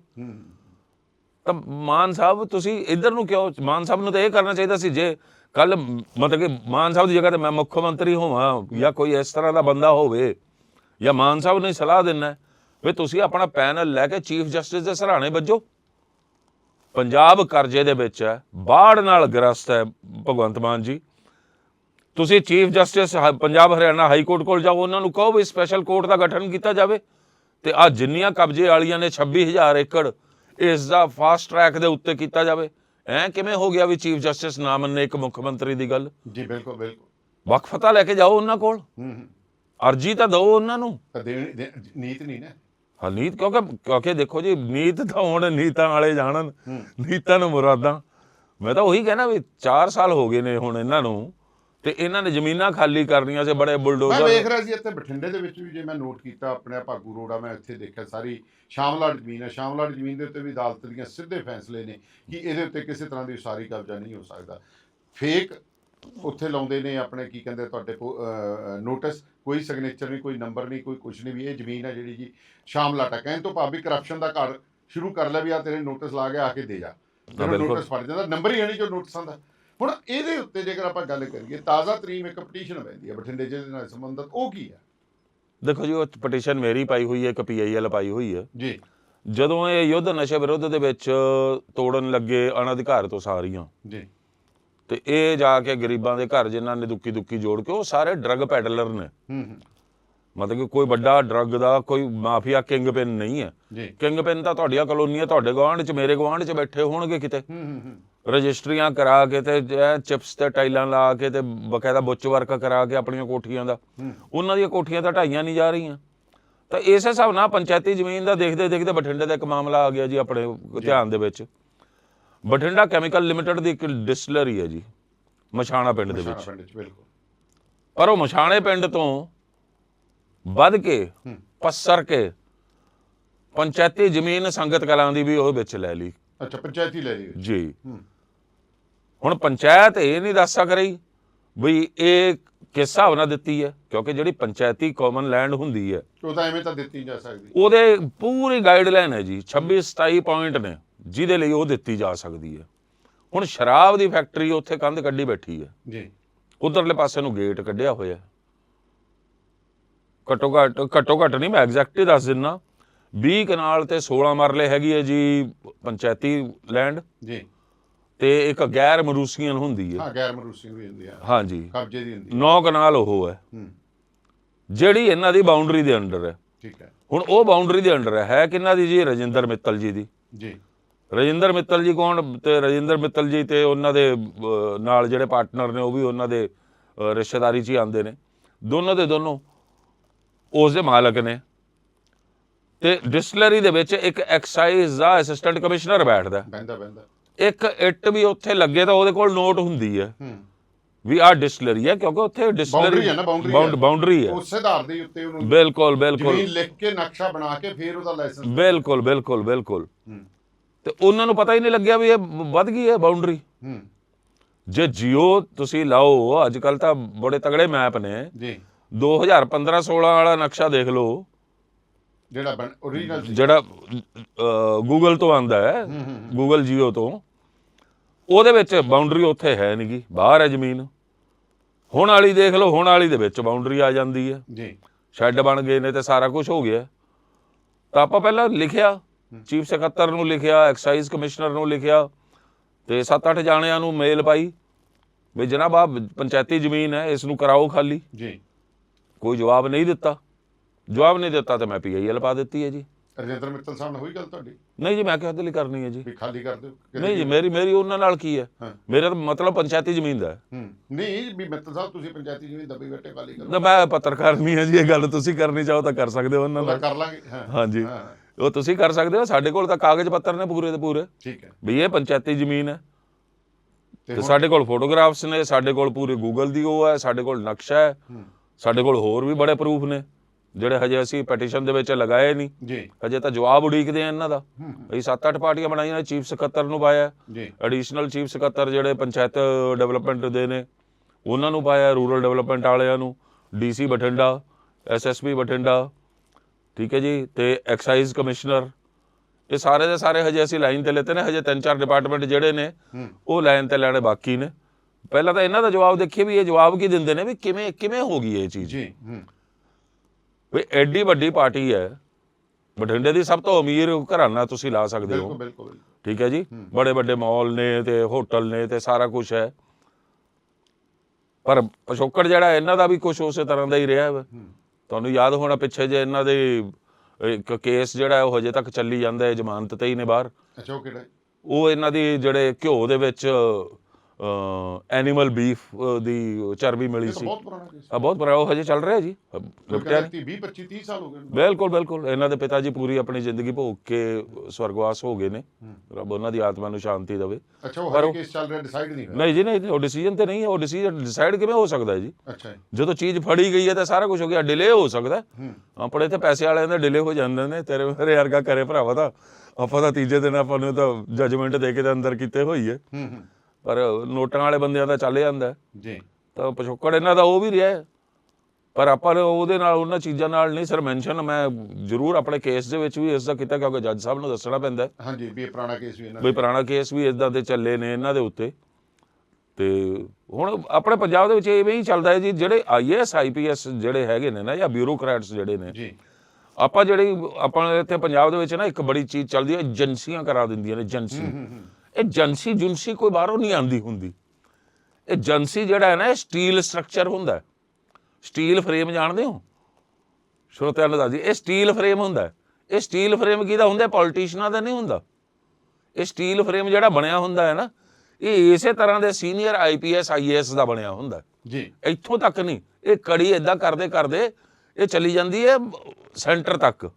Speaker 2: ਤਾਂ ਮਾਨ ਸਾਹਿਬ ਤੁਸੀਂ ਇੱਧਰ ਨੂੰ ਕਿਉਂ ਮਾਨ ਸਾਹਿਬ ਨੂੰ ਤਾਂ ਇਹ ਕਰਨਾ ਚਾਹੀਦਾ ਸੀ ਜੇ ਕੱਲ ਮਤਲਬ ਕਿ ਮਾਨ ਸਾਹਿਬ ਦੀ ਜਗ੍ਹਾ ਤੇ ਮੈਂ ਮੁੱਖ ਮੰਤਰੀ ਹੋਵਾਂ ਜਾਂ ਕੋਈ ਇਸ ਤਰ੍ਹਾਂ ਦਾ ਬੰਦਾ ਹੋਵੇ ਜਾਂ ਮਾਨ ਸਾਹਿਬ ਨੇ ਸਲਾਹ ਦੇਣਾ ਵੀ ਤੁਸੀਂ ਆਪਣਾ ਪੈਨਲ ਲੈ ਕੇ ਚੀਫ ਜਸਟਿਸ ਦੇ ਸਰਾਣੇ ਵੱਜੋ। ਪੰਜਾਬ ਕਰਜ਼ੇ ਦੇ ਵਿੱਚ ਹੈ ਬਾੜ ਨਾਲ ਗ੍ਰਸਤ ਹੈ ਭਗਵੰਤ ਮਾਨ ਜੀ। ਤੁਸੀਂ chief justice Punjab Haryana high court ਕੋਲ ਜਾਓ ਉਹਨਾਂ ਨੂੰ ਕਹੋ ਵੀ ਸਪੈਸ਼ਲ ਕੋਰਟ ਦਾ ਗਠਨ ਕੀਤਾ ਜਾਵੇ ਤੇ ਆ ਜਿੰਨੀਆਂ ਕਬਜ਼ੇ ਵਾਲੀਆਂ ਨੇ 26000 ਏਕੜ ਇਸ ਦਾ ਫਾਸਟ ਟਰੈਕ ਦੇ ਉੱਤੇ ਕੀਤਾ ਜਾਵੇ। ਐ ਕਿਵੇਂ ਹੋ ਗਿਆ ਵੀ ਚੀਫ ਜਸਟਿਸ ਨਾ ਮੰਨੇ ਇੱਕ ਮੁੱਖ ਮੰਤਰੀ ਦੀ ਗੱਲ?
Speaker 1: ਜੀ ਬਿਲਕੁਲ ਬਿਲਕੁਲ।
Speaker 2: ਵਕਫਤਾ ਲੈ ਕੇ ਜਾਓ ਉਹਨਾਂ ਕੋਲ।
Speaker 1: ਹੂੰ
Speaker 2: ਅਰਜੀ ਤਾਂ ਦਿਓ ਉਹਨਾਂ ਨੂੰ।
Speaker 1: ਨੀਤ ਨਹੀਂ ਨਾ।
Speaker 2: ਹਾਂ ਨੀਤ ਕਿਉਂਕਿ ਕਿਉਂਕਿ ਦੇਖੋ ਜੀ ਨੀਤ ਤਾਂ ਹੁਣ ਨੀਤਾਂ ਵਾਲੇ ਜਾਣਨ। ਨੀਤਾਂ ਨੂੰ ਮੁਰਾਦਾਂ। ਮੈਂ ਤਾਂ ਉਹੀ ਕਹਿਣਾ ਵੀ 4 ਸਾਲ ਹੋ ਗਏ ਨੇ ਹੁਣ ਇਹਨਾਂ ਨੂੰ ਤੇ ਇਹਨਾਂ ਨੇ ਜ਼ਮੀਨਾਂ ਖਾਲੀ ਕਰਨੀਆਂ ਸੀ ਬੜੇ
Speaker 1: ਮੈਂ
Speaker 2: ਬੁਲਡੋਜ਼ਰ
Speaker 1: ਵੇਖ ਰਿਹਾ ਸੀ ਇੱਥੇ ਬਠਿੰਡੇ ਦੇ ਵਿੱਚ ਵੀ ਜੇ ਮੈਂ ਨੋਟ ਕੀਤਾ ਆਪਣੇ ਭਾਗੂ ਰੋੜਾ ਮੈਂ ਇੱਥੇ ਦੇਖਿਆ ਸਾਰੀ ਸ਼ਾਮਲਾਟ ਜ਼ਮੀਨ ਹੈ। ਸ਼ਾਮਲਾਟ ਜ਼ਮੀਨ ਦੇ ਉੱਤੇ ਵੀ ਅਦਾਲਤ ਦੀਆਂ ਸਿੱਧੇ ਫੈਸਲੇ ਨੇ ਕਿ ਇਹਦੇ ਉੱਤੇ ਕਿਸੇ ਤਰ੍ਹਾਂ ਦੀ ਉਸਾਰੀ ਕਬਜ਼ਾ ਨਹੀਂ ਹੋ ਸਕਦਾ। ਫੇਕ ਉੱਥੇ ਲਾਉਂਦੇ ਨੇ ਆਪਣੇ ਕੀ ਕਹਿੰਦੇ ਤੁਹਾਡੇ ਨੋਟਿਸ ਕੋਈ ਸਿਗਨੇਚਰ ਨਹੀਂ ਕੋਈ ਨੰਬਰ ਨਹੀਂ ਕੋਈ ਕੁਝ ਨਹੀਂ ਵੀ ਇਹ ਜ਼ਮੀਨ ਹੈ ਜਿਹੜੀ ਜੀ ਸ਼ਾਮਲਾਟ ਹੈ ਕਹਿਣ ਤੋਂ ਭਾਵ ਕਰਪਸ਼ਨ ਦਾ ਘਰ ਸ਼ੁਰੂ ਕਰ ਲਿਆ ਵੀ ਆ ਤੇਰੇ ਨੋਟਿਸ ਲਾ ਕੇ ਆ ਕੇ ਦੇ ਜਾ। ਨੋਟਿਸ ਫੜ ਜਾਂਦਾ ਨੰਬਰ ਹੀ ਹੈ ਨਹੀਂ ਜੋ ਨੋਟਿਸਾਂ ਦਾ ਹੁਣ ਇਹਦੇ ਉੱਤੇ ਜੇਕਰ ਆਪਾਂ ਗੱਲ ਕਰੀਏ ਤਾਜ਼ਾ ਤਰੀਮ ਇੱਕ ਪਟੀਸ਼ਨ ਪੈਂਦੀ ਹੈ ਬਠਿੰਡੇ ਜ਼ਿਲ੍ਹੇ ਨਾਲ ਸੰਬੰਧਿਤ ਉਹ ਕੀ ਹੈ?
Speaker 2: ਦੇਖੋ ਜੀ ਉਹ ਪਟੀਸ਼ਨ ਮੇਰੀ ਪਾਈ ਹੋਈ ਹੈ ਇੱਕ ਪੀਆਈਐਲ ਪਾਈ ਹੋਈ ਹੈ।
Speaker 1: ਜੀ।
Speaker 2: ਜਦੋਂ ਇਹ ਯੁੱਧ ਨਸ਼ੇ ਵਿਰੁੱਧ ਦੇ ਵਿੱਚ ਤੋੜਨ ਲੱਗੇ ਅਣਅਧਿਕਾਰਤ ਉਸਾਰੀਆਂ
Speaker 1: ਜੀ।
Speaker 2: ਤੇ ਇਹ ਜਾ ਕੇ ਗਰੀਬਾਂ ਦੇ ਘਰ ਜਿਨ੍ਹਾਂ ਨੇ ਦੁੱਕੀ ਦੁੱਕੀ ਜੋੜ ਕੇ ਉਹ ਸਾਰੇ ਡਰੱਗ ਪੈਡਲਰ ਨੇ। ਮਤਲਬ ਕਿ ਕੋਈ ਵੱਡਾ ਡਰੱਗ ਦਾ ਕੋਈ ਮਾਫੀਆ ਕਿੰਗਪਿਨ ਨਹੀਂ ਹੈ।
Speaker 1: ਜੀ।
Speaker 2: ਕਿੰਗਪਿਨ ਤਾਂ ਤੁਹਾਡੀਆਂ ਕਲੋਨੀਆਂ ਤੁਹਾਡੇ ਗਵਾਂਢ 'ਚ ਮੇਰੇ ਗਵਾਂਢ 'ਚ ਬੈਠੇ ਹੋਣਗੇ ਕਿਤੇ। ਰਜਿਸਟਰੀਆਂ ਕਰਾ ਕੇ ਤੇ ਚਿਪਸ ਤੇ ਟਾਈਲਾਂ ਲਾ ਕੇ ਤੇ ਬਕਾਇਦਾ ਬੁੱਚ ਵਰਕ ਕਰਾ ਕੇ ਆਪਣੀਆਂ ਕੋਠੀਆਂ ਦਾ। ਉਹਨਾਂ ਦੀਆਂ ਕੋਠੀਆਂ ਤਾਂ ਢਾਈਆਂ ਨਹੀਂ ਜਾ ਰਹੀਆਂ। ਤਾਂ ਇਸੇ ਹਿਸਾਬ ਨਾਲ ਪੰਚਾਇਤੀ ਜ਼ਮੀਨ ਦਾ ਦੇਖਦੇ ਦੇਖਦੇ ਬਠਿੰਡੇ ਦਾ ਇੱਕ ਮਾਮਲਾ ਆ ਗਿਆ ਜੀ ਆਪਣੇ ਧਿਆਨ ਦੇ ਵਿੱਚ। ਬਠਿੰਡਾ ਕੈਮੀਕਲ ਲਿਮਟਿਡ ਦੀ ਇੱਕ ਡਿਸਟਿਲਰੀ ਹੈ ਜੀ ਮਛਾਣਾ ਪਿੰਡ ਦੇ ਵਿੱਚ।
Speaker 1: ਪਿੰਡ ਚ ਬਿਲਕੁਲ।
Speaker 2: ਪਰ ਉਹ ਮਛਾਣੇ ਪਿੰਡ ਤੋਂ ਵੱਧ ਕੇ ਪੱਸਰ ਕੇ ਪੰਚਾਇਤੀ ਜ਼ਮੀਨ ਸੰਗਤ ਕਲਾਂ ਦੀ ਵੀ ਉਹ ਵਿੱਚ ਲੈ ਲਈ।
Speaker 1: ਅੱਛਾ ਪੰਚਾਇਤੀ ਲੈ ਲਈ।
Speaker 2: ਜੀ। ਹੁਣ ਪੰਚਾਇਤ ਇਹ ਨਹੀਂ ਦੱਸ ਸਕ ਰਹੀ ਵੀ ਇਹ ਕਿਸ ਹਿਸਾਬ ਨਾਲ ਦਿੱਤੀ ਹੈ ਕਿਉਂਕਿ ਜਿਹੜੀ ਪੰਚਾਇਤੀ ਕਾਮਨ ਲੈਂਡ ਹੁੰਦੀ ਹੈ
Speaker 1: ਉਹ ਤਾਂ ਐਵੇਂ ਤਾਂ ਦਿੱਤੀ ਜਾ ਸਕਦੀ।
Speaker 2: ਉਹਦੇ ਪੂਰੀ ਗਾਈਡਲਾਈਨ ਹੈ ਜੀ 26 27 ਪੁਆਇੰਟ ਨੇ। ਜਿਹਦੇ ਲਈ ਉਹ ਦਿੱਤੀ ਜਾ ਸਕਦੀ ਹੈ। ਹੁਣ ਸ਼ਰਾਬ ਦੀ ਫੈਕਟਰੀ ਉੱਥੇ ਕੰਧ ਕੱਢੀ ਬੈਠੀ ਹੈ।
Speaker 1: ਜੀ।
Speaker 2: ਉਧਰਲੇ ਪਾਸੇ ਨੂੰ ਗੇਟ ਕੱਢਿਆ ਹੋਇਆ ਹੈ। ਘੱਟੋ ਘੱਟ ਘੱਟੋ ਘੱਟ ਨਹੀਂ ਮੈਂ ਐਗਜ਼ੈਕਟ ਹੀ ਦੱਸ ਦਿੰਨਾ 20 ਕਨਾਲ ਤੇ 16 ਮਰਲੇ ਹੈਗੀ ਹੈ ਜੀ ਪੰਚਾਇਤੀ ਲੈਂਡ
Speaker 1: ਜੀ।
Speaker 2: ਤੇ ਇੱਕ ਗੈਰ ਮਰੂਸੀਅਨ ਹੁੰਦੀ ਹੈ।
Speaker 1: ਹਾਂ ਗੈਰ ਮਰੂਸੀ ਵੀ ਹੁੰਦੀ ਆ
Speaker 2: ਹਾਂਜੀ
Speaker 1: ਕਬਜ਼ੇ ਦੀ ਹੁੰਦੀ
Speaker 2: 9 ਕਨਾਲ ਉਹ ਹੈ।
Speaker 1: ਹੂੰ।
Speaker 2: ਜਿਹੜੀ ਇਹਨਾਂ ਦੀ ਬਾਉਂਡਰੀ ਦੇ ਅੰਡਰ ਹੈ।
Speaker 1: ਠੀਕ ਹੈ।
Speaker 2: ਹੁਣ ਉਹ ਬਾਉਂਡਰੀ ਦੇ ਅੰਡਰ ਹੈ ਕਿਹਨਾਂ ਦੀ ਜੀ? ਰਜਿੰਦਰ ਮਿੱਤਲ ਜੀ ਦੀ।
Speaker 1: ਜੀ।
Speaker 2: ਰਜਿੰਦਰ ਮਿੱਤਲ ਜੀ ਕੌਣ? ਤੇ ਰਜਿੰਦਰ ਮਿੱਤਲ ਜੀ ਤੇ ਉਹਨਾਂ ਦੇ ਨਾਲ ਜਿਹੜੇ ਪਾਰਟਨਰ ਨੇ ਉਹ ਵੀ ਉਹਨਾਂ ਦੇ ਰਿਸ਼ਤੇਦਾਰੀ 'ਚ ਹੀ ਆਉਂਦੇ ਨੇ। ਦੋਨੋਂ ਦੇ ਦੋਨੋਂ ਉਸ ਦੇ ਮਾਲਕ ਨੇ। ਤੇ ਡਿਸਟਿਲਰੀ ਦੇ ਵਿੱਚ ਇੱਕ ਐਕਸਾਈਜ਼ ਦਾ ਅਸਿਸਟੈਂਟ ਕਮਿਸ਼ਨਰ ਬੈਠਦਾ। ਹੈ।
Speaker 1: ਬਹਿੰਦਾ ਬਹਿੰਦਾ।
Speaker 2: ਇੱਕ ਇੱਟ ਵੀ ਉੱਥੇ ਲੱਗੇ ਤਾਂ ਉਹਦੇ ਕੋਲ ਨੋਟ ਹੁੰਦੀ ਹੈ। ਵੀ ਆਹ ਡਿਸਟਿਲਰੀ ਹੈ ਕਿਉਂਕਿ ਉੱਥੇ ਡਿਸਟਿਲਰੀ
Speaker 1: ਹੈ।
Speaker 2: ਬਾਉਂਡਰੀ ਹੈ।
Speaker 1: ਉਸੇ ਆਧਾਰ ਦੇ ਉੱਤੇ ਉਹਨੂੰ
Speaker 2: ਬਿਲਕੁਲ ਬਿਲਕੁਲ।
Speaker 1: ਜ਼ਮੀਨ ਲਿਖ ਕੇ ਨਕਸ਼ਾ ਬਣਾ ਕੇ ਫਿਰ ਉਹਦਾ ਲਾਇਸੈਂਸ
Speaker 2: ਬਿਲਕੁਲ ਬਿਲਕੁਲ ਬਿਲਕੁਲ। ਤੇ ਉਹਨਾਂ ਨੂੰ ਪਤਾ ਹੀ ਨਹੀਂ ਲੱਗਿਆ ਵੀ ਇਹ ਵੱਧ ਗਈ ਹੈ ਬਾਉਂਡਰੀ
Speaker 1: ਹੂੰ।
Speaker 2: ਜੇ ਜੀਓ ਤੁਸੀਂ ਲਾਓ ਅੱਜ ਕੱਲ ਤਾਂ ਬੜੇ ਤਗੜੇ ਮੈਪ ਨੇ।
Speaker 1: ਜੀ।
Speaker 2: 2015-16 ਵਾਲਾ ਨਕਸ਼ਾ ਦੇਖ ਲਓ।
Speaker 1: ਜਿਹੜਾ ਓਰੀਜਨਲ
Speaker 2: ਜਿਹੜਾ ਗੂਗਲ ਤੋਂ ਆਂਦਾ ਹੈ। ਗੂਗਲ ਜੀਓ ਤੋਂ। ਉਹਦੇ ਵਿੱਚ ਬਾਉਂਡਰੀ ਉੱਥੇ ਹੈ ਨਹੀਂਗੀ ਬਾਹਰ ਹੈ ਜ਼ਮੀਨ। ਹੁਣ ਵਾਲੀ ਦੇਖ ਲਓ ਹੁਣ ਵਾਲੀ ਦੇ ਵਿੱਚ ਬਾਉਂਡਰੀ ਆ ਜਾਂਦੀ ਹੈ।
Speaker 1: ਜੀ।
Speaker 2: ਸ਼ੈੱਡ ਬਣ ਗਏ ਨੇ ਤੇ ਸਾਰਾ ਕੁਝ ਹੋ ਗਿਆ। ਤਾਂ ਆਪਾਂ ਪਹਿਲਾਂ ਲਿਖਿਆ। ਚੀਫ ਸਕੱਤਰ ਨੂੰ ਲਿਖਿਆ ਐਕਸਾਈਜ਼ ਕਮਿਸ਼ਨਰ ਨੂੰ ਲਿਖਿਆ ਤੇ 7-8 ਜਾਣਿਆਂ ਨੂੰ ਮੇਲ ਪਾਈ ਵੀ ਜਨਾਬ ਆ ਪੰਚਾਇਤੀ ਜ਼ਮੀਨ ਹੈ ਇਸ ਨੂੰ ਕਰਾਓ ਖਾਲੀ।
Speaker 1: ਜੀ।
Speaker 2: ਕੋਈ ਜਵਾਬ ਨਹੀਂ ਦਿੱਤਾ। ਜਵਾਬ ਨਹੀਂ ਦਿੱਤਾ ਤੇ ਮੈਂ ਪੀਆਈਐਲ ਪਾ ਦਿੱਤੀ ਹੈ ਜੀ।
Speaker 1: ਰਜਿੰਦਰ ਮਿੱਤਲ ਸਾਹਿਬ ਨਾਲ ਹੋਈ ਗੱਲ ਤੁਹਾਡੀ?
Speaker 2: ਨਹੀਂ ਜੀ ਮੈਂ ਕਿਹਾ ਲਈ ਕਰਨੀ ਹੈ ਜੀ?
Speaker 1: ਵੀ ਖਾਲੀ ਕਰ ਦਿਓ। ਕਹਿੰਦੇ
Speaker 2: ਨਹੀਂ ਜੀ ਮੇਰੀ ਮੇਰੀ ਉਹਨਾਂ ਨਾਲ ਕੀ ਹੈ। ਮੇਰਾ ਤਾਂ ਮਤਲਬ ਪੰਚਾਇਤੀ ਜ਼ਮੀਨ ਦਾ ਹੈ।
Speaker 1: ਨਹੀਂ ਵੀ ਮਿੱਤਲ ਸਾਹਿਬ ਤੁਸੀਂ ਪੰਚਾਇਤੀ ਜ਼ਮੀਨ ਦੱਬੀ ਬੈਠੇ ਖਾਲੀ ਕਰੋ।
Speaker 2: ਮੈਂ ਪੱਤਰਕਾਰ ਨਹੀਂ ਹਾਂ ਜੀ ਇਹ ਗੱਲ ਤੁਸੀਂ ਕਰਨੀ ਚਾਹੋ ਤਾਂ ਕਰ ਸਕਦੇ ਹੋ ਉਹਨਾਂ ਨਾਲ।
Speaker 1: ਕਰ ਲਾਂਗੇ ਹਾਂ।
Speaker 2: ਹਾਂਜੀ
Speaker 1: ਹਾਂ।
Speaker 2: ਉਹ ਤੁਸੀਂ ਕਰ ਸਕਦੇ ਹੋ ਸਾਡੇ ਕੋਲ ਤਾਂ ਕਾਗਜ਼ ਪੱਤਰ ਨੇ ਪੂਰੇ ਦੇ ਪੂਰੇ।
Speaker 1: ਠੀਕ ਹੈ।
Speaker 2: ਵੀ ਇਹ ਪੰਚਾਇਤੀ ਜ਼ਮੀਨ ਹੈ।
Speaker 1: ਤੇ
Speaker 2: ਸਾਡੇ ਕੋਲ ਫੋਟੋਗ੍ਰਾਫਸ ਨੇ ਸਾਡੇ ਕੋਲ ਪੂਰੇ ਗੂਗਲ ਦੀ ਉਹ ਹੈ ਸਾਡੇ ਕੋਲ ਨਕਸ਼ਾ ਹੈ। ਸਾਡੇ ਕੋਲ ਹੋਰ ਵੀ ਬੜੇ ਪ੍ਰੂਫ ਨੇ ਜਿਹੜੇ ਹਜੇ ਅਸੀਂ ਪੈਟੀਸ਼ਨ ਦੇ ਵਿੱਚ ਲਗਾਏ ਨਹੀਂ।
Speaker 1: ਜੀ।
Speaker 2: ਹਜੇ ਤਾਂ ਜਵਾਬ ਉਡੀਕਦੇ ਆ ਇਹਨਾਂ ਦਾ। ਅਸੀਂ 7-8 ਪਾਰਟੀਆਂ ਬਣਾਈਆਂ ਨੇ ਚੀਫ ਸਕੱਤਰ ਨੂੰ ਪਾਇਆ।
Speaker 1: ਜੀ।
Speaker 2: ਐਡੀਸ਼ਨਲ ਚੀਫ ਸਕੱਤਰ ਜਿਹੜੇ ਪੰਚਾਇਤ ਡਿਵੈਲਪਮੈਂਟ ਦੇ ਨੇ ਉਹਨਾਂ ਨੂੰ ਪਾਇਆ ਰੂਰਲ ਡਿਵੈਲਪਮੈਂਟ ਵਾਲਿਆਂ ਨੂੰ ਡੀਸੀ ਬਠਿੰਡਾ ਐਸਐਸਪੀ ਬਠਿੰਡਾ ਠੀਕ ਹੈ ਜੀ ਤੇ ਐਕਸਾਈਜ਼ ਕਮਿਸ਼ਨਰ ਇਹ ਸਾਰੇ ਦੇ ਸਾਰੇ ਹਜੇ ਅਸੀਂ ਲਾਈਨ ਤੇ ਲੈਤੇ ਨੇ ਹਜੇ ਤਿੰਨ ਚਾਰ ਡਿਪਾਰਟਮੈਂਟ ਜਿਹੜੇ ਨੇ ਉਹ ਲਾਈਨ ਤੇ ਲੈਣੇ ਬਾਕੀ ਨੇ। ਪਹਿਲਾਂ ਤਾਂ ਇਹਨਾਂ ਦਾ ਜਵਾਬ ਦੇਖੀਏ ਵੀ ਇਹ ਜਵਾਬ ਕੀ ਦਿੰਦੇ ਨੇ ਵੀ ਕਿਵੇਂ ਕਿਵੇਂ ਹੋ ਗਈ ਇਹ ਚੀਜ਼?
Speaker 1: ਜੀ
Speaker 2: ਵੀ ਐਡੀ ਵੱਡੀ ਪਾਰਟੀ ਹੈ ਬਠਿੰਡੇ ਦੀ ਸਭ ਤੋਂ ਅਮੀਰ ਘਰਾਣਾ ਤੁਸੀਂ ਲਾ ਸਕਦੇ ਹੋ।
Speaker 1: ਬਿਲਕੁਲ ਬਿਲਕੁਲ।
Speaker 2: ਠੀਕ ਹੈ ਜੀ ਬੜੇ ਵੱਡੇ ਮਾਲ ਨੇ ਤੇ ਹੋਟਲ ਨੇ ਤੇ ਸਾਰਾ ਕੁਝ ਹੈ। ਪਰ ਪਿਛੋਕੜ ਜਿਹੜਾ ਇਹਨਾਂ ਦਾ ਵੀ ਕੁਝ ਉਸੇ ਤਰ੍ਹਾਂ ਦਾ ਹੀ ਰਿਹਾ ਹੂੰ। ਤੁਹਾਨੂੰ ਯਾਦ ਹੋਣਾ ਪਿੱਛੇ ਜੇ ਇਹਨਾਂ ਦੇ ਇੱਕ ਕੇਸ ਜਿਹੜਾ ਉਹ ਹਜੇ ਤੱਕ ਚੱਲੀ ਜਾਂਦਾ ਹੈ ਜ਼ਮਾਨਤ ਤੇ ਹੀ ਨੇ ਬਾਹਰ
Speaker 1: ਅੱਛਾ ਉਹ ਕਿਹੜਾ?
Speaker 2: ਉਹ ਇਹਨਾਂ ਦੀ ਜਿਹੜੇ ਘਿਓ ਦੇ ਵਿੱਚ ਐਨੀਮਲ ਬੀਫ ਦੀ ਚਰਬੀ ਮਿਲੀ ਸੀ।
Speaker 1: ਬਹੁਤ ਪੁਰਾਣਾ ਕੇਸ
Speaker 2: ਆ ਬਹੁਤ ਪੁਰਾਣਾ ਉਹ ਹਜੇ ਚੱਲ ਰਿਹਾ ਜੀ। ਨਿਪਟਿਆ ਨਹੀਂ।
Speaker 1: 20 25 30 ਸਾਲ ਹੋ ਗਏ।
Speaker 2: ਬਿਲਕੁਲ ਬਿਲਕੁਲ। ਇਹਨਾਂ ਦੇ ਪਿਤਾ ਜੀ ਪੂਰੀ ਆਪਣੀ ਜ਼ਿੰਦਗੀ ਭੋਗ ਕੇ ਸਵਰਗਵਾਸ ਹੋ ਗਏ ਨੇ। ਰੱਬ ਉਹਨਾਂ ਦੀ ਆਤਮਾ ਨੂੰ ਸ਼ਾਂਤੀ ਦੇਵੇ।
Speaker 1: ਅੱਛਾ ਉਹ ਹਰ ਕੇਸ ਚੱਲ ਰਿਹਾ ਡਿਸਾਈਡ ਨਹੀਂ ਹੋਇਆ।
Speaker 2: ਨਹੀਂ ਜੀ ਨਹੀਂ ਉਹ ਡਿਸੀਜਨ ਤੇ ਨਹੀਂ ਹੈ। ਉਹ ਡਿਸੀਜਨ ਡਿਸਾਈਡ ਕਿਵੇਂ ਹੋ ਸਕਦਾ ਹੈ ਜੀ?
Speaker 1: ਅੱਛਾ
Speaker 2: ਜਦੋਂ ਚੀਜ਼ ਫੜੀ ਗਈ ਹੈ ਤਾਂ ਸਾਰਾ ਕੁਝ ਹੋ ਗਿਆ। ਡਿਲੇ ਹੋ ਸਕਦਾ ਆਪਣੇ ਤੇ ਪੈਸੇ ਵਾਲਿਆਂ ਦੇ ਡਿਲੇ ਹੋ ਜਾਂਦੇ ਨੇ। ਤੇਰੇ ਮੇਰੇ ਵਰਗਾ ਕਰੇ ਭਰਾਵਾ ਤਾਂ। ਆਪਾਂ ਤਾਂ ਤੀਜੇ ਦਿਨ ਆਪਾਂ ਨੂੰ ਤਾਂ ਜੱਜਮੈਂਟ ਦੇ ਕੇ ਤਾਂ ਅੰਦਰ ਕੀਤੇ ਹੋਈ ਹੈ।
Speaker 1: ਹੂੰ ਹੂੰ।
Speaker 2: ਪਰ ਨੋਟਾਂ ਵਾਲੇ ਬੰਦਿਆਂ ਦਾ ਚੱਲ ਜਾਂਦਾ।
Speaker 1: ਜੀ।
Speaker 2: ਤਾਂ ਪਿਛੋਕੜ ਇਹਨਾਂ ਦਾ ਉਹ ਵੀ ਰਿਹਾ। ਪਰ ਆਪਾਂ ਉਹਦੇ ਨਾਲ ਉਹਨਾਂ ਚੀਜ਼ਾਂ ਨਾਲ ਨਹੀਂ ਸਰ ਮੈਂਸ਼ਨ ਮੈਂ ਜ਼ਰੂਰ ਆਪਣੇ ਕੇਸ ਦੇ ਵਿੱਚ ਵੀ ਇਸ ਦਾ ਕੀਤਾ ਕਿਉਂਕਿ ਜੱਜ ਸਾਹਿਬ ਨੂੰ ਦੱਸਣਾ ਪੈਂਦਾ
Speaker 1: ਹਾਂਜੀ ਵੀ ਇਹ ਪੁਰਾਣਾ ਕੇਸ ਵੀ ਇਹਨਾਂ
Speaker 2: ਬਈ ਪੁਰਾਣਾ ਕੇਸ ਵੀ ਇਦਾਂ ਦੇ ਚੱਲੇ ਨੇ ਇਹਨਾਂ ਦੇ ਉੱਤੇ। ਤੇ ਹੁਣ ਆਪਣੇ ਪੰਜਾਬ ਦੇ ਵਿੱਚ ਇਵੇਂ ਹੀ ਚੱਲਦਾ ਹੈ ਜੀ ਜਿਹੜੇ ਆਈਏਐਸ ਆਈਪੀਐਸ ਜਿਹੜੇ ਹੈਗੇ ਨੇ ਨਾ ਜਾਂ ਬਿਊਰੋਕਰੈਟਸ ਜਿਹੜੇ ਨੇ।
Speaker 1: ਜੀ।
Speaker 2: ਆਪਾਂ ਜਿਹੜੀ ਆਪਾਂ ਇੱਥੇ ਪੰਜਾਬ ਦੇ ਵਿੱਚ ਨਾ ਇੱਕ ਬੜੀ ਚੀਜ਼ ਚੱਲਦੀ ਹੈ ਏਜੰਸੀਆਂ ਕਰਾ ਦਿੰਦੀਆਂ ਨੇ ਏਜੰਸੀ। ਇਹ ਏਜੰਸੀ ਜੁੰਸੀ ਕੋਈ ਬਾਹਰੋਂ ਨਹੀਂ ਆਂਦੀ ਹੁੰਦੀ। ਇਹ ਏਜੰਸੀ ਜਿਹੜਾ ਹੈ ਨਾ ਇਹ ਸਟੀਲ ਸਟਰਕਚਰ ਹੁੰਦਾ ਸਟੀਲ ਫਰੇਮ ਜਾਣਦੇ ਹੋ? ਸ਼ਰੋਤਿਆਂ ਨੂੰ ਦੱਸ ਜੀ ਇਹ ਸਟੀਲ ਫਰੇਮ ਹੁੰਦਾ। ਇਹ ਸਟੀਲ ਫਰੇਮ ਕਿਹਦਾ ਹੁੰਦਾ ਪੋਲੀਟੀਸ਼ੀਅਨਾਂ ਦਾ ਨਹੀਂ ਹੁੰਦਾ। ਇਹ ਸਟੀਲ ਫਰੇਮ ਜਿਹੜਾ ਬਣਿਆ ਹੁੰਦਾ ਹੈ ਨਾ ਇਹ ਇਸੇ ਤਰ੍ਹਾਂ ਦੇ ਸੀਨੀਅਰ ਆਈਪੀਐਸ ਆਈਏਐਸ ਦਾ ਬਣਿਆ ਹੁੰਦਾ।
Speaker 1: ਜੀ।
Speaker 2: ਇੱਥੋਂ ਤੱਕ ਨਹੀਂ ਇਹ ਕੜੀ ਇਦਾਂ ਕਰਦੇ ਕਰਦੇ ਇਹ ਚਲੀ ਜਾਂਦੀ ਹੈ ਸੈਂਟਰ ਤੱਕ।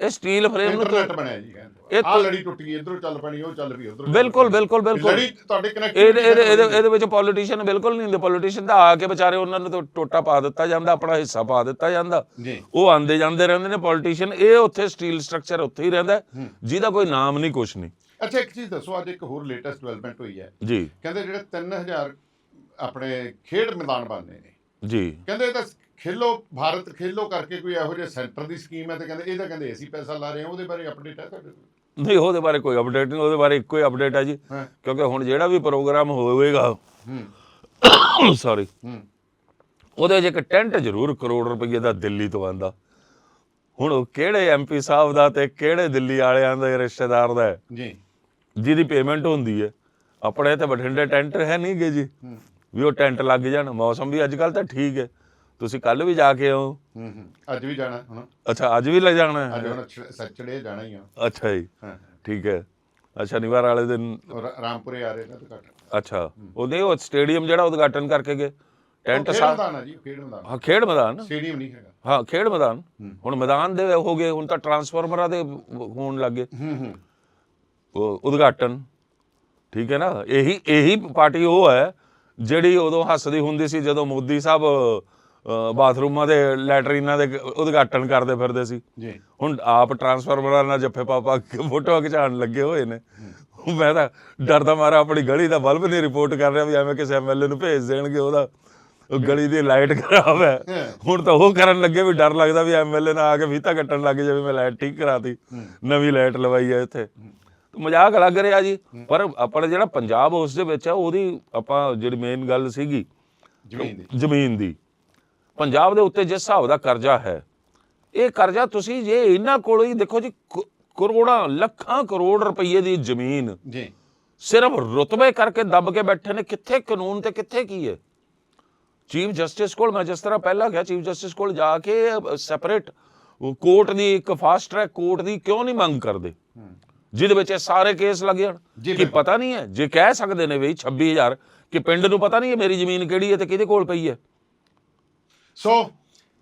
Speaker 2: ਇਹ ਸਟੀਲ ਫਰੇਮ ਨੂੰ
Speaker 1: ਇੰਟਰਨੈਟ ਬਣਿਆ ਜੀ
Speaker 2: ਇਹ
Speaker 1: ਆ ਲੜੀ ਟੁੱਟ ਗਈ ਇਧਰੋਂ ਚੱਲ ਪੈਣੀ ਉਹ ਚੱਲ ਪਈ ਉਧਰੋਂ
Speaker 2: ਬਿਲਕੁਲ ਬਿਲਕੁਲ ਬਿਲਕੁਲ।
Speaker 1: ਲੜੀ ਤੁਹਾਡੇ ਕਨੈਕਟ
Speaker 2: ਇਹਦੇ ਇਹਦੇ ਵਿੱਚ ਪੋਲੀਟੀਸ਼ੀਅਨ ਬਿਲਕੁਲ ਨਹੀਂ ਹੁੰਦੇ। ਪੋਲੀਟੀਸ਼ੀਅਨ ਤਾਂ ਆ ਕੇ ਵਿਚਾਰੇ ਉਹਨਾਂ ਨੂੰ ਤਾਂ ਟੋਟਾ ਪਾ ਦਿੱਤਾ ਜਾਂਦਾ ਆਪਣਾ ਹਿੱਸਾ ਪਾ ਦਿੱਤਾ ਜਾਂਦਾ। ਉਹ ਆਂਦੇ ਜਾਂਦੇ ਰਹਿੰਦੇ ਨੇ ਪੋਲੀਟੀਸ਼ੀਅਨ ਇਹ ਉੱਥੇ ਸਟੀਲ ਸਟਰਕਚਰ ਉੱਥੇ ਹੀ ਰਹਿੰਦਾ ਜਿਹਦਾ ਕੋਈ ਨਾਮ ਨਹੀਂ ਕੁਛ ਨਹੀਂ।
Speaker 1: ਅੱਛਾ ਇੱਕ ਚੀਜ਼ ਦੱਸੋ ਅੱਜ ਇੱਕ ਹੋਰ ਲੇਟੈਸਟ ਡਿਵੈਲਪਮੈਂਟ ਹੋਈ ਹੈ।
Speaker 2: ਜੀ।
Speaker 1: ਕਹਿੰਦੇ ਜਿਹੜੇ 3000 ਆਪਣੇ ਖੇਡ ਮੈਦਾਨ ਬਣਨੇ ਨੇ।
Speaker 2: ਜੀ।
Speaker 1: ਕਹਿੰਦੇ ਇਹ ਤਾਂ ਖੇਲੋ ਭਾਰਤ ਖੇਲੋ ਕਰਕੇ ਕੋਈ ਇਹੋ ਜਿਹੇ ਸੈਂਟਰ ਦੀ ਸਕੀਮ ਹੈ ਤੇ ਕਹਿੰਦੇ ਇਹ ਤਾਂ ਕਹਿੰਦੇ ਅਸੀਂ ਪੈਸਾ ਲਾ ਰਹੇ ਹਾਂ ਉਹਦੇ ਬਾਰੇ ਅਪਡੇਟ ਹੈ ਤੁਹਾਡੇ ਕੋਲ?
Speaker 2: ਨਹੀਂ ਉਹਦੇ ਬਾਰੇ ਕੋਈ ਅਪਡੇਟ ਨਹੀਂ ਉਹਦੇ ਬਾਰੇ ਇੱਕੋ ਹੀ ਅਪਡੇਟ ਹੈ ਜੀ। ਕਿਉਂਕਿ ਹੁਣ ਜਿਹੜਾ ਵੀ ਪ੍ਰੋਗਰਾਮ ਹੋਵੇਗਾ
Speaker 1: ਹੂੰ।
Speaker 2: ਸੌਰੀ
Speaker 1: ਹੂੰ।
Speaker 2: ਉਹਦੇ 'ਚ ਇੱਕ ਟੈਂਟ ਜ਼ਰੂਰ ਕਰੋੜ ਰੁਪਏ ਦਾ ਦਿੱਲੀ ਤੋਂ ਆਂਦਾ ਹੁਣ ਉਹ ਕਿਹੜੇ ਐਮਪੀ ਸਾਹਿਬ ਦਾ ਤੇ ਕਿਹੜੇ ਦਿੱਲੀ ਵਾਲਿਆਂ ਦੇ ਰਿਸ਼ਤੇਦਾਰ ਦਾ ਹੈ?
Speaker 1: ਜੀ।
Speaker 2: ਜਿਹਦੀ ਪੇਮੈਂਟ ਹੁੰਦੀ ਹੈ। ਆਪਣੇ ਇੱਥੇ ਬਠਿੰਡੇ ਟੈਂਟ ਹੈ ਨਹੀਂ ਗੇ ਜੀ। ਵੀ ਉਹ ਟੈਂਟ ਲੱਗ ਜਾਣ। ਮੌਸਮ ਵੀ ਅੱਜ ਕੱਲ ਤਾਂ ਠੀਕ ਹੈ। ਤੁਸੀਂ ਕੱਲ ਵੀ ਜਾ ਕੇ ਆਓ।
Speaker 1: ਹੂੰ ਹੂੰ। ਅੱਜ ਵੀ ਜਾਣਾ ਹੁਣ।
Speaker 2: ਅੱਛਾ ਅੱਜ ਵੀ ਲੈ ਜਾਣਾ
Speaker 1: ਅੱਜ
Speaker 2: ਹੈ
Speaker 1: ਹੁਣ ਸੈਚਰਡੇ ਜਾਣਾ ਹੀ ਆ।
Speaker 2: ਅੱਛਾ ਜੀ।
Speaker 1: ਹਾਂ।
Speaker 2: ਠੀਕ ਹੈ। ਅੱਛਾ ਸ਼ਨੀਵਾਰ ਵਾਲੇ ਦਿਨ
Speaker 1: ਰਾਮਪੁਰੇ ਆ ਰਹੇ ਨੇ ਘੱਟ
Speaker 2: ਅੱਛਾ। ਉਹਦੇ ਉਹ ਸਟੇਡੀਅਮ ਜਿਹੜਾ ਉਦਘਾਟਨ ਕਰਕੇ ਗਏ? ਟੈਂਟ
Speaker 1: ਖੇਡ
Speaker 2: ਸਾ
Speaker 1: ਮੈਦਾਨ ਜੀ ਖੇਡ ਮੈਦਾਨ।
Speaker 2: ਹਾਂ ਖੇਡ ਮੈਦਾਨ?
Speaker 1: ਸਟੇਡੀਅਮ ਨਹੀਂ ਹੈਗਾ।
Speaker 2: ਹਾਂ ਖੇਡ ਮੈਦਾਨ। ਹੁਣ ਮੈਦਾਨ ਦੇ ਹੋ ਗਏ ਹੁਣ ਤਾਂ ਟਰਾਂਸਫਾਰਮਰਾਂ ਦੇ ਹੋਣ ਲੱਗੇ
Speaker 1: ਹੂੰ ਹੂੰ।
Speaker 2: ਉਹ ਉਦਘਾਟਨ। ਠੀਕ ਹੈ ਨਾ? ਇਹੀ ਇਹੀ ਪਾਰਟੀ ਉਹ ਹੈ ਜਿਹੜੀ ਉਦੋਂ ਹੱਸਦੀ ਹੁੰਦੀ ਸੀ ਜਦੋਂ ਮੋਦੀ ਸਾਹਿਬ ਬਾਥਰੂਮਾਂ ਦੇ ਲੈਟਰੀਨਾਂ ਦੇ ਉਦਘਾਟਨ ਕਰਦੇ ਫਿਰਦੇ ਸੀ।
Speaker 1: ਜੀ।
Speaker 2: ਹੁਣ ਆਪ ਟਰਾਂਸਫਾਰਮਰਾਂ ਨਾਲ ਜੱਫੇ ਪਾਪਾ ਫੋਟੋ ਖਿਚਾਉਣ ਲੱਗੇ ਹੋਏ ਨੇ। ਮੈਂ ਤਾਂ ਡਰਦਾ ਮਾਰਾ ਆਪਣੀ ਗਲੀ ਦਾ ਬਲਬ ਨਹੀਂ ਰਿਪੋਰਟ ਕਰ ਰਿਹਾ ਵੀ ਐਵੇਂ ਕਿਸੇ ਐਮਐਲਏ ਨੂੰ ਭੇਜ ਦੇਣਗੇ ਉਹਦਾ ਉਹ ਗਲੀ ਦੀ ਲਾਈਟ ਖਰਾਬ ਹੈ।
Speaker 1: ਹਾਂ।
Speaker 2: ਹੁਣ ਤਾਂ ਉਹ ਕਰਨ ਲੱਗੇ ਵੀ ਡਰ ਲੱਗਦਾ ਵੀ ਐਮਐਲਏ ਨਾ ਆ ਕੇ ਫੀਤਾ ਕੱਟਣ ਲੱਗ ਜਾਵੇ ਮੈਂ ਲਾਈਟ ਠੀਕ ਕਰਾਤੀ ਨਵੀਂ ਲਾਈਟ ਲਵਾਈ ਹੈ ਇੱਥੇ। ਮਜ਼ਾਕ ਲੱਗ ਰਿਹਾ ਜੀ। ਪਰ ਆਪਣਾ ਜਿਹੜਾ ਪੰਜਾਬ ਉਸ ਦੇ ਵਿੱਚ ਹੈ ਉਹਦੀ ਆਪਾਂ ਜਿਹੜੀ ਮੇਨ ਗੱਲ ਸੀਗੀ
Speaker 1: ਜ਼ਮੀਨ ਦੀ।
Speaker 2: ਜ਼ਮੀਨ ਦੀ। ਪੰਜਾਬ ਦੇ ਉੱਤੇ ਜਿਸ ਹਿਸਾਬ ਦਾ ਕਰਜ਼ਾ ਹੈ ਇਹ ਕਰਜ਼ਾ ਤੁਸੀਂ ਜੇ ਇਹਨਾਂ ਕੋਲ ਹੀ ਦੇਖੋ ਜੀ ਕਰੋੜਾਂ ਲੱਖਾਂ ਕਰੋੜ ਰੁਪਏ ਦੀ ਜ਼ਮੀਨ
Speaker 1: ਜੀ।
Speaker 2: ਸਿਰਫ ਰੁਤਬੇ ਕਰਕੇ ਦੱਬ ਕੇ ਬੈਠੇ ਨੇ ਕਿੱਥੇ ਕਾਨੂੰਨ ਤੇ ਕਿੱਥੇ ਕੀ ਹੈ? ਚੀਫ ਜਸਟਿਸ ਕੋਲ ਮੈਂ ਜਿਸ ਤਰ੍ਹਾਂ ਪਹਿਲਾਂ ਗਿਆ ਚੀਫ ਜਸਟਿਸ ਕੋਲ ਜਾ ਕੇ ਸੈਪਰੇਟ ਕੋਰਟ ਦੀ ਇੱਕ ਫਾਸਟ ਟਰੈਕ ਕੋਰਟ ਦੀ ਕਿਉਂ ਨਹੀਂ ਮੰਗ ਕਰਦੇ? ਜਿਹਦੇ ਵਿੱਚ ਇਹ ਸਾਰੇ ਕੇਸ ਲੱਗ ਜਾਣ ਕਿ। ਪਤਾ ਨਹੀਂ ਹੈ? ਜੇ ਕਹਿ ਸਕਦੇ ਨੇ ਵੀ 26000 ਕਿ ਪਿੰਡ ਨੂੰ ਪਤਾ ਨਹੀਂ ਹੈ ਮੇਰੀ ਜ਼ਮੀਨ ਕਿਹੜੀ ਹੈ ਤੇ ਕਿਹਦੇ ਕੋਲ ਪਈ ਹੈ?
Speaker 1: ਸੋ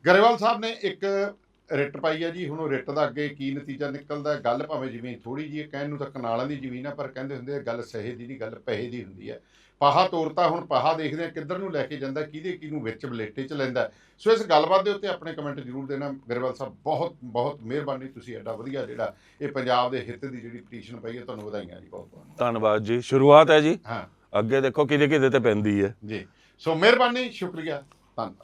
Speaker 1: ਗਰੇਵਾਲ ਸਾਹਿਬ ਨੇ ਇੱਕ ਰਿਟ ਪਾਈ ਹੈ ਜੀ ਹੁਣ ਉਹ ਰਿਟ ਦਾ ਅੱਗੇ ਕੀ ਨਤੀਜਾ ਨਿਕਲਦਾ? ਗੱਲ ਭਾਵੇਂ ਜ਼ਮੀਨ ਥੋੜੀ ਜੀ ਕਹਿਣ ਨੂੰ ਤਾਂ ਕਨਾਲਾਂ ਦੀ ਜ਼ਮੀਨ ਹੈ ਪਰ ਕਹਿੰਦੇ ਹੁੰਦੇ ਆ ਗੱਲ ਸਹੇ ਦੀ ਨਹੀਂ ਗੱਲ ਪੈਸੇ ਦੀ ਹੁੰਦੀ ਹੈ। ਪਾਹਾ ਤੋਰਤਾ ਹੁਣ ਪਾਹਾ ਦੇਖਦੇ ਆ ਕਿੱਧਰ ਨੂੰ ਲੈ ਕੇ ਜਾਂਦਾ ਕਿਹਦੇ ਕਿਹਨੂੰ ਵਿੱਚ ਬਲੇਟੇ ਚ ਲੈਂਦਾ। ਸੋ ਇਸ ਗੱਲਬਾਤ ਦੇ ਉੱਤੇ ਆਪਣੇ ਕਮੈਂਟ ਜ਼ਰੂਰ ਦੇਣਾ। ਗਰੇਵਾਲ ਸਾਹਿਬ ਬਹੁਤ ਬਹੁਤ ਮਿਹਰਬਾਨੀ ਤੁਸੀਂ ਐਡਾ ਵਧੀਆ ਜਿਹੜਾ ਇਹ ਪੰਜਾਬ ਦੇ ਹਿੱਤ ਦੀ ਜਿਹੜੀ ਪਟੀਸ਼ਨ ਪਈ ਹੈ ਤੁਹਾਨੂੰ ਵਧਾਈਆਂ ਜੀ ਬਹੁਤ ਬਹੁਤ।
Speaker 2: ਧੰਨਵਾਦ ਜੀ। ਸ਼ੁਰੂਆਤ ਹੈ ਜੀ।
Speaker 1: ਹਾਂ।
Speaker 2: ਅੱਗੇ ਦੇਖੋ ਕਿਹਦੇ ਕਿਹਦੇ ਤੇ ਪੈਂਦੀ ਹੈ।
Speaker 1: ਜੀ। ਸੋ ਮਿਹਰਬਾਨੀ ਸ਼ੁਕਰੀਆ। ਧੰਨਵਾਦ।